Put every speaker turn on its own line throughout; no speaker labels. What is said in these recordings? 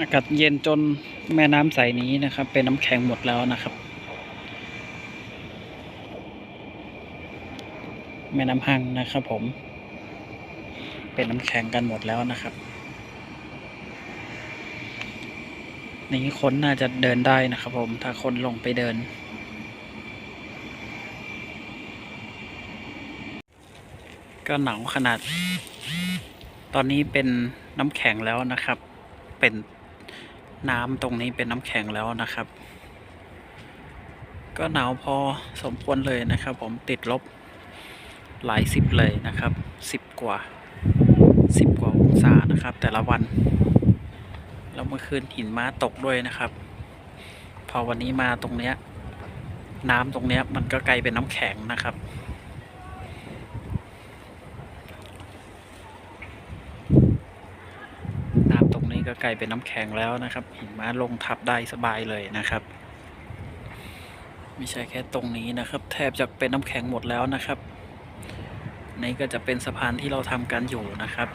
อากาศเย็นจนแม่น้ำใสนี้นะครับ เป็นน้ำแข็งหมดแล้วนะครับ แม่น้ำหังนะครับผม เป็นน้ำแข็งกันหมดแล้วนะครับนี้คนน่าจะเดินได้นะครับผม ถ้าคนลงไปเดิน ก็หนาวขนาด ตอนนี้เป็นน้ำแข็งแล้วนะครับ เป็น น้ำตรงนี้เป็นน้ำแข็งแล้วนะครับ ก็หนาวพอสมควรเลยนะครับ ผมติดลบหลายสิบเลยนะครับสิบกว่าสิบกว่าองศานะครับ แต่ละวันแล้วเมื่อคืนหินม้าตกด้วยนะครับ พอวันนี้มาตรงเนี้ยน้ำตรงเนี้ยมันก็กลายเป็นน้ำแข็งนะครับ น้ำตรงนี้ ก็กลายเป็นน้ำแข็งแล้วนะครับหิมะลงทับได้สบายเลยนะครับไม่ใช่แค่ตรงนี้นะครับ แทบจะเป็นน้ำแข็งหมดแล้วนะครับ นี่ก็จะเป็นสะพานที่เราทำกันอยู่นะครับ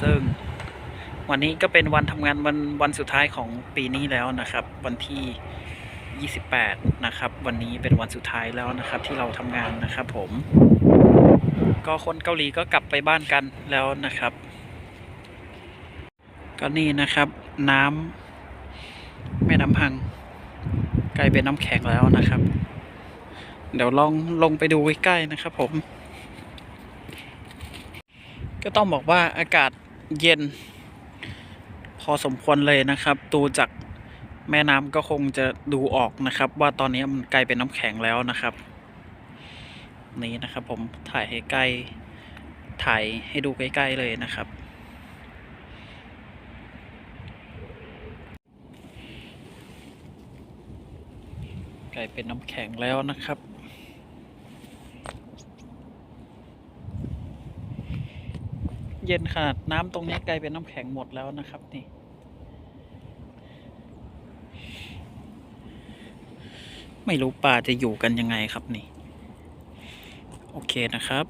ซึ่งวันนี้ก็เป็นวันทำงานวันวันสุดท้ายของปีนี้แล้วนะครับ วันที่ 28 นะครับ วันนี้เป็นวันสุดท้ายแล้วนะครับ ที่เราทำงานนะครับผม ก็คนเกาหลีก็กลับไปบ้านกันแล้วนะครับ ก็นี่นะครับ น้ำแม่น้ำพัง กลายเป็นน้ำแข็งแล้วนะครับ เดี๋ยวลองลงไปดูใกล้ๆนะครับผม ก็ต้องบอกว่าอากาศเย็น พอสมควรเลยนะครับดูจากแม่น้ำก็คงจะดูออกนะครับ ว่าตอนนี้มันกลายเป็นน้ำแข็งแล้วนะครับ นี้นะครับ ผมถ่ายให้ใกล้ถ่ายให้ดูใกล้ๆเลยนะครับกลายเป็นน้ำแข็งแล้วนะครับเย็นขนาดน้ำตรงนี้กลายเป็นน้ำแข็งหมดแล้วนะครับนี่ ไม่รู้ปลาจะอยู่กันยังไงครับนี่ โอเคนะครับ